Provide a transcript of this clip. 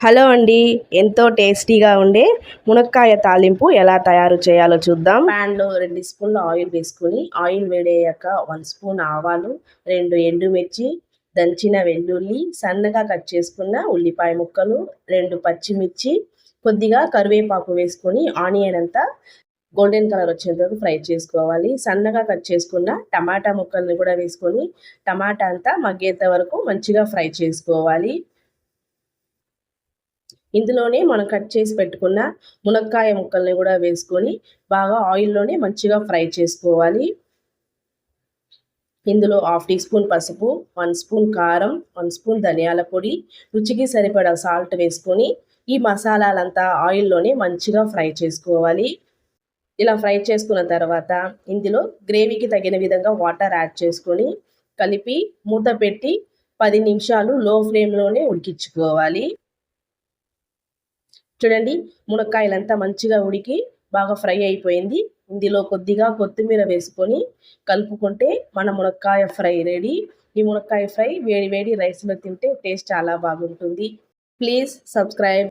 Hello అండి. ఎంతో టేస్టీగా ఉండే మునక్కాయ తాలింపు ఎలా తయారు చేయాలో చూద్దాం. ప్యాన్లో రెండు స్పూన్లు ఆయిల్ వేసుకొని ఆయిల్ వేడయ్యాక వన్ స్పూన్ ఆవాలు రెండు ఎండుమిర్చి దంచిన వెల్లుల్లి సన్నగా కట్ చేసుకున్న ఉల్లిపాయ ముక్కలు రెండు పచ్చిమిర్చి కొద్దిగా కరివేపాకు వేసుకొని ఆనియన్ అంతా గోల్డెన్ కలర్ వచ్చేంత వరకు ఫ్రై చేసుకోవాలి. సన్నగా కట్ చేసుకున్న టమాటా ముక్కల్ని కూడా వేసుకొని టమాటా అంతా మగ్గేంత వరకు మంచిగా ఫ్రై చేసుకోవాలి. ఇందులోనే మనం కట్ చేసి పెట్టుకున్న మునక్కాయ ముక్కల్ని కూడా వేసుకొని బాగా ఆయిల్లోనే మంచిగా ఫ్రై చేసుకోవాలి. ఇందులో హాఫ్ టీ స్పూన్ పసుపు వన్ స్పూన్ కారం వన్ స్పూన్ ధనియాల పొడి రుచికి సరిపడా సాల్ట్ వేసుకొని ఈ మసాలాలంతా ఆయిల్లోనే మంచిగా ఫ్రై చేసుకోవాలి. ఇలా ఫ్రై చేసుకున్న తర్వాత ఇందులో గ్రేవీకి తగిన విధంగా వాటర్ యాడ్ చేసుకొని కలిపి మూత పెట్టి పది నిమిషాలు లో ఫ్లేమ్లోనే ఉడికించుకోవాలి. చూడండి మునక్కాయలంతా మంచిగా ఉడికి బాగా ఫ్రై అయిపోయింది. ఇందులో కొద్దిగా కొత్తిమీర వేసుకొని కలుపుకుంటే మన మునక్కాయ ఫ్రై రెడీ. ఈ మునక్కాయ ఫ్రై వేడి వేడి రైస్లో తింటే టేస్ట్ చాలా బాగుంటుంది. Please subscribe.